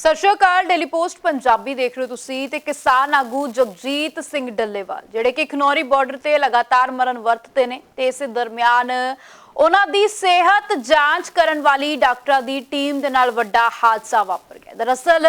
ਸਤਿ ਸ਼੍ਰੀ ਅਕਾਲ ਡੇਲੀ ਪੋਸਟ ਪੰਜਾਬੀ ਦੇਖ ਰਹੇ ਹੋ ਤੁਸੀਂ ਤੇ ਕਿਸਾਨ ਆਗੂ ਜਗਜੀਤ ਸਿੰਘ ਡੱਲੇਵਾਲ, ਜਿਹੜੇ ਕਿ ਖਨੌਰੀ ਬਾਰਡਰ ਤੇ ਲਗਾਤਾਰ ਮਰਨ ਵਰਤਦੇ ਨੇ ਤੇ ਇਸੇ ਦਰਮਿਆਨ ਉਹਨਾਂ ਦੀ ਸਿਹਤ ਜਾਂਚ ਕਰਨ ਵਾਲੀ ਡਾਕਟਰਾਂ ਦੀ ਟੀਮ ਦੇ ਨਾਲ ਵੱਡਾ ਹਾਦਸਾ ਵਾਪਰ ਗਿਆ। ਦਰਅਸਲ,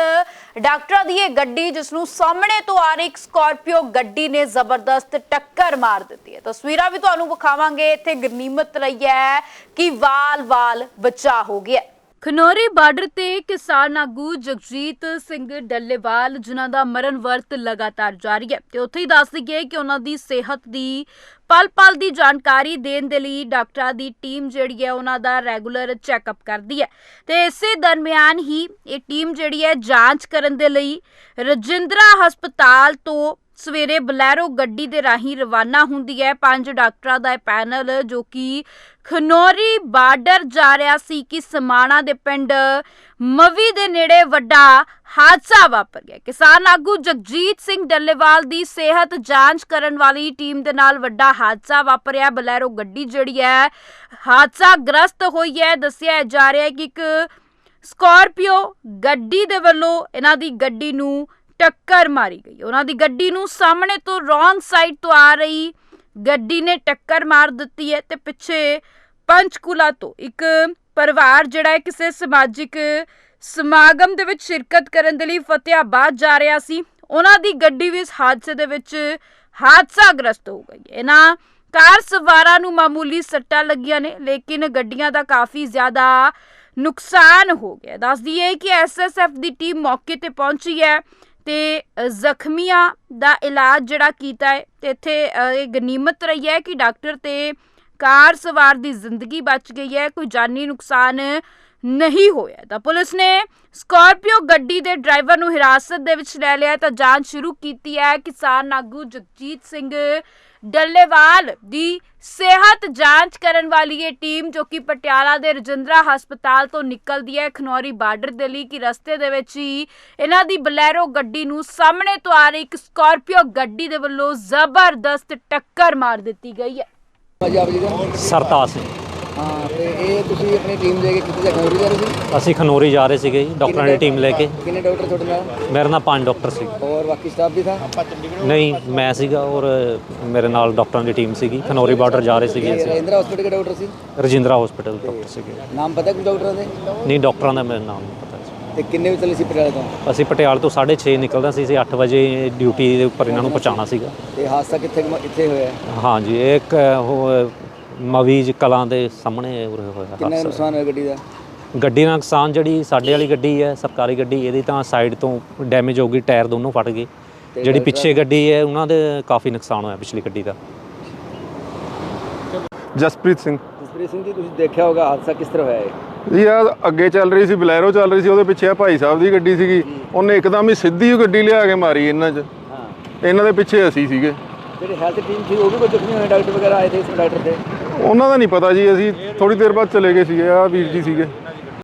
ਡਾਕਟਰਾਂ ਦੀ ਇਹ ਗੱਡੀ ਜਿਸ ਨੂੰ ਸਾਹਮਣੇ ਤੋਂ ਆ ਰਹੀ ਇੱਕ ਸਕਾਰਪੀਓ ਗੱਡੀ ਨੇ ਜ਼ਬਰਦਸਤ ਟੱਕਰ ਮਾਰ ਦਿੱਤੀ ਹੈ। ਤਸਵੀਰਾਂ ਵੀ ਤੁਹਾਨੂੰ ਵਿਖਾਵਾਂਗੇ, ਇੱਥੇ ਗਨੀਮਤ ਰਹੀ ਹੈ ਕਿ ਵਾਲ-ਵਾਲ ਬਚਾ ਹੋ ਗਿਆ ਖਨੌਰੀ ਬਾਰਡਰ ਤੇ ਕਿਸਾਨ ਆਗੂ ਜਗਜੀਤ ਸਿੰਘ ਡੱਲੇਵਾਲ, ਜਿਨ੍ਹਾਂ ਦਾ ਮਰਨ ਵਰਤ ਲਗਾਤਾਰ ਜਾਰੀ ਹੈ। ਤੇ ਉੱਥੇ ਹੀ ਦੱਸ ਦਈਏ ਕਿ ਉਹਨਾਂ ਦੀ ਸਿਹਤ ਦੀ ਪਲ-ਪਲ ਦੀ ਜਾਣਕਾਰੀ ਦੇਣ ਦੇ ਲਈ ਡਾਕਟਰਾਂ ਦੀ ਟੀਮ ਜਿਹੜੀ ਹੈ ਉਹਨਾਂ ਦਾ ਰੈਗੂਲਰ ਚੈੱਕਅਪ ਕਰਦੀ ਹੈ। ਤੇ ਇਸੇ ਦਰਮਿਆਨ ਹੀ ਇਹ ਟੀਮ ਜਿਹੜੀ ਹੈ ਜਾਂਚ ਕਰਨ ਦੇ ਲਈ ਰਜਿੰਦਰਾ ਹਸਪਤਾਲ ਤੋਂ ਸਵੇਰੇ ਬਲੈਰੋ ਗੱਡੀ ਦੇ ਰਾਹੀਂ ਰਵਾਨਾ ਹੁੰਦੀ ਹੈ। ਪੰਜ ਡਾਕਟਰਾਂ ਦਾ ਇਹ ਪੈਨਲ, ਜੋ ਕਿ ਖਨੌਰੀ ਬਾਰਡਰ ਜਾ ਰਿਹਾ ਸੀ ਕਿ ਸਮਾਣਾ ਦੇ ਪਿੰਡ ਮਵੀ ਦੇ ਨੇੜੇ ਵੱਡਾ ਹਾਦਸਾ ਵਾਪਰ ਗਿਆ। ਕਿਸਾਨ ਆਗੂ ਜਗਜੀਤ ਸਿੰਘ ਡੱਲੇਵਾਲ ਦੀ ਸਿਹਤ ਜਾਂਚ ਕਰਨ ਵਾਲੀ ਟੀਮ ਦੇ ਨਾਲ ਵੱਡਾ ਹਾਦਸਾ ਵਾਪਰਿਆ। ਬਲੈਰੋ ਗੱਡੀ ਜਿਹੜੀ ਹੈ ਹਾਦਸਾ ਗ੍ਰਸਤ ਹੋਈ ਹੈ। ਦੱਸਿਆ ਜਾ ਰਿਹਾ ਹੈ ਕਿ ਇੱਕ ਸਕਾਰਪੀਓ ਗੱਡੀ ਦੇ ਵੱਲੋਂ ਇਹਨਾਂ ਦੀ ਗੱਡੀ ਨੂੰ ਟੱਕਰ ਮਾਰੀ ਗਈ। ਉਹਨਾਂ ਦੀ ਗੱਡੀ ਨੂੰ ਸਾਹਮਣੇ ਤੋਂ ਰੋਂਗ ਸਾਈਡ ਤੋਂ ਆ ਰਹੀ ਗੱਡੀ ਨੇ ਟੱਕਰ ਮਾਰ ਦਿੱਤੀ ਹੈ ਤੇ ਪਿੱਛੇ ਪੰਚਕੂਲਾ ਤੋਂ ਇੱਕ ਪਰਿਵਾਰ ਜਿਹੜਾ ਹੈ ਕਿਸੇ ਸਮਾਜਿਕ ਸਮਾਗਮ ਦੇ ਵਿੱਚ ਸ਼ਿਰਕਤ ਕਰਨ ਦੇ ਲਈ ਫਤਿਆਬਾਦ ਜਾ ਰਿਹਾ ਸੀ। ਉਹਨਾਂ ਦੀ ਗੱਡੀ ਵੀ ਇਸ ਹਾਦਸੇ ਦੇ ਵਿੱਚ ਹਾਦਸਾਗ੍ਰਸਤ ਹੋ ਗਈ ਇਹਨਾਂ ਕਾਰ ਸਵਾਰਾਂ ਨੂੰ ਮਾਮੂਲੀ ਸੱਟਾਂ ਲੱਗੀਆਂ ਨੇ, ਲੇਕਿਨ ਗੱਡੀਆਂ ਦਾ ਕਾਫੀ ਜ਼ਿਆਦਾ ਨੁਕਸਾਨ ਹੋ ਗਿਆ। ਦੱਸ ਦਈਏ ਕਿ ਐਸਐਸਐਫ ਦੀ ਟੀਮ ਮੌਕੇ ਤੇ ਪਹੁੰਚੀ ਹੈ। ਤੇ ਜ਼ਖਮੀਆਂ ਦਾ ਇਲਾਜ ਜਿਹੜਾ ਕੀਤਾ ਹੈ ਤੇ ਇੱਥੇ ਇਹ ਗਨੀਮਤ ਰਹੀ ਹੈ ਕਿ ਡਾਕਟਰ ਤੇ ਕਾਰ ਸਵਾਰ ਦੀ ਜ਼ਿੰਦਗੀ ਬਚ ਗਈ ਹੈ, ਕੋਈ ਜਾਨੀ ਨੁਕਸਾਨ ਨਹੀਂ ਹੋਇਆ ਤਾਂ ਪੁਲਿਸ ਨੇ ਸਕਾਰਪੀਓ ਗੱਡੀ ਦੇ ਡਰਾਈਵਰ ਨੂੰ ਹਿਰਾਸਤ ਦੇ ਵਿੱਚ ਲੈ ਲਿਆ ਤਾਂ ਜਾਂਚ ਸ਼ੁਰੂ ਕੀਤੀ ਹੈ ਕਿਸਾਨ ਆਗੂ ਜਗਜੀਤ ਸਿੰਘ ਡੱਲੇਵਾਲ ਦੀ ਸਿਹਤ ਜਾਂਚ ਕਰਨ ਵਾਲੀ ਇਹ ਟੀਮ ਜੋ ਕਿ ਪਟਿਆਲਾ ਦੇ ਰਜਿੰਦਰਾ ਹਸਪਤਾਲ ਤੋਂ ਨਿਕਲਦੀ ਹੈ, ਖਨੌਰੀ ਬਾਰਡਰ ਦੇ ਲਈ, ਕਿ ਰਸਤੇ ਦੇ ਵਿੱਚ ਹੀ ਇਹਨਾਂ ਦੀ ਬਲੈਰੋ ਗੱਡੀ ਨੂੰ ਸਾਹਮਣੇ ਤੋਂ ਆ ਰਹੀ ਇੱਕ ਸਕਾਰਪੀਓ ਗੱਡੀ ਦੇ ਵੱਲੋਂ ਜ਼ਬਰਦਸਤ ਟੱਕਰ ਮਾਰ ਦਿੱਤੀ ਗਈ ਹੈ। ਭਾਜੀ ਸਰਤਾਜ ਸਿੰਘ। ਹਾਂ ਤੇ ਇਹ ਤੁਸੀਂ ਆਪਣੀ ਟੀਮ ਲੈ ਕੇ ਕਿੱਥੇ ਜਾ ਖਨੌਰੀ ਜਾ ਰਹੇ ਸੀ? ਅਸੀਂ ਖਨੌਰੀ ਜਾ ਰਹੇ ਸੀਗੇ ਜੀ ਡਾਕਟਰਾਂ ਦੀ ਟੀਮ ਲੈ ਕੇ। ਕਿੰਨੇ ਡਾਕਟਰ ਤੁਹਾਡੇ ਨਾਲ? ਮੇਰੇ ਨਾਲ ਪੰਜ ਡਾਕਟਰ ਸੀ। ਔਰ ਬਾਕੀ ਸਟਾਫ ਵੀ ਥਾ? ਨਹੀਂ ਮੈਂ ਸੀਗਾ ਔਰ ਮੇਰੇ ਨਾਲ ਡਾਕਟਰਾਂ ਦੀ ਟੀਮ ਸੀਗੀ। ਖਨੌਰੀ ਬਾਰਡਰ ਜਾ ਰਹੇ ਸੀਗੇ ਅਸੀਂ। ਰਜਿੰਦਰਾ ਹਸਪੀਟਲ ਦੇ ਡਾਕਟਰ ਸੀ? ਰਜਿੰਦਰਾ ਹਸਪੀਟਲ ਡਾਕਟਰ ਸੀਗੇ। ਨਾਮ ਪਤਾ ਕੁਝ ਡਾਕਟਰਾਂ ਦੇ? ਨਹੀਂ ਡਾਕਟਰਾਂ ਦਾ ਮੈਨੂੰ ਨਾਮ ਨਹੀਂ ਪਤਾ ਤੇ ਕਿੰਨੇ ਵਜੇ ਚੱਲੇ ਸੀ ਪਟਿਆਲੇ ਤੋਂ? ਅਸੀਂ ਪਟਿਆਲੇ ਤੋਂ 6:30 ਨਿਕਲਦਾ ਸੀ ਅਸੀਂ 8 ਵਜੇ ਡਿਊਟੀ ਦੇ ਉੱਪਰ ਇਹਨਾਂ ਨੂੰ ਪਹੁੰਚਾਉਣਾ ਸੀਗਾ। ਤੇ ਹਾਦਸਾ ਕਿੱਥੇ ਕੁ- ਇੱਥੇ ਹੋਇਆ? ਹਾਂਜੀ ਇੱਕ ਉਹ ਮਵੀਜ ਕਲਾਂ ਦੇ ਸਾਹਮਣੇ ਉਰੇ ਹੋਇਆ ਕਿੰਨਾ ਹਾਦਸਾ ਨੁਕਸਾਨ ਹੋਇਆ ਗੱਡੀ ਦਾ? ਗੱਡੀ ਦਾ ਨੁਕਸਾਨ ਜਿਹੜੀ ਸਾਡੇ ਵਾਲੀ ਗੱਡੀ ਹੈ ਸਰਕਾਰੀ ਗੱਡੀ ਇਹਦੀ ਤਾਂ ਸਾਈਡ ਤੋਂ ਡੈਮੇਜ ਹੋ ਗਈ ਟਾਇਰ ਦੋਨੋਂ ਫਟ ਗਏ। ਜਿਹੜੀ ਪਿੱਛੇ ਗੱਡੀ ਹੈ ਉਹਨਾਂ ਦੇ ਕਾਫੀ ਨੁਕਸਾਨ ਹੋਇਆ ਪਿਛਲੀ ਗੱਡੀ ਦਾ। ਜਸਪ੍ਰੀਤ ਸਿੰਘ। ਜਸਪ੍ਰੀਤ ਸਿੰਘ ਜੀ ਤੁਸੀਂ ਦੇਖਿਆ ਹੋਗਾ ਹਾਦਸਾ ਕਿਸ ਤਰ੍ਹਾਂ ਹੋਇਆ ਹੈ ਜੀ ਆ ਅੱਗੇ ਚੱਲ ਰਹੀ ਸੀ ਬਲੈਰੋ ਚੱਲ ਰਹੀ ਸੀ ਉਹਦੇ ਪਿੱਛੇ ਆ ਭਾਈ ਸਾਹਿਬ ਦੀ ਗੱਡੀ ਸੀਗੀ। ਉਹਨੇ ਇੱਕਦਮ ਹੀ ਸਿੱਧੀ ਹੀ ਗੱਡੀ ਲਿਆ ਕੇ ਮਾਰੀ ਇਹਨਾਂ 'ਚ। ਹਾਂ। ਇਹਨਾਂ ਦੇ ਪਿੱਛੇ ਅਸੀਂ ਸੀਗੇ। ਜਿਹੜੀ ਹੈਲਥ ਟੀਮ ਸੀ ਉਹ ਵੀ ਕੋਈ ਜ਼ਖਮੀ ਹੋਏ ਡਾਕਟਰ ਵਗੈਰਾ ਆਏ ਥੇ ਇਸ ਡਾਕਟਰ ਤੇ? ਉਹਨਾਂ ਦਾ ਨਹੀਂ ਪਤਾ ਜੀ, ਅਸੀਂ ਥੋੜੀ ਦੇਰ ਬਾਅਦ ਚਲੇ ਗਏ ਸੀਗੇ ਆ ਵੀਰ ਜੀ ਸੀਗੇ।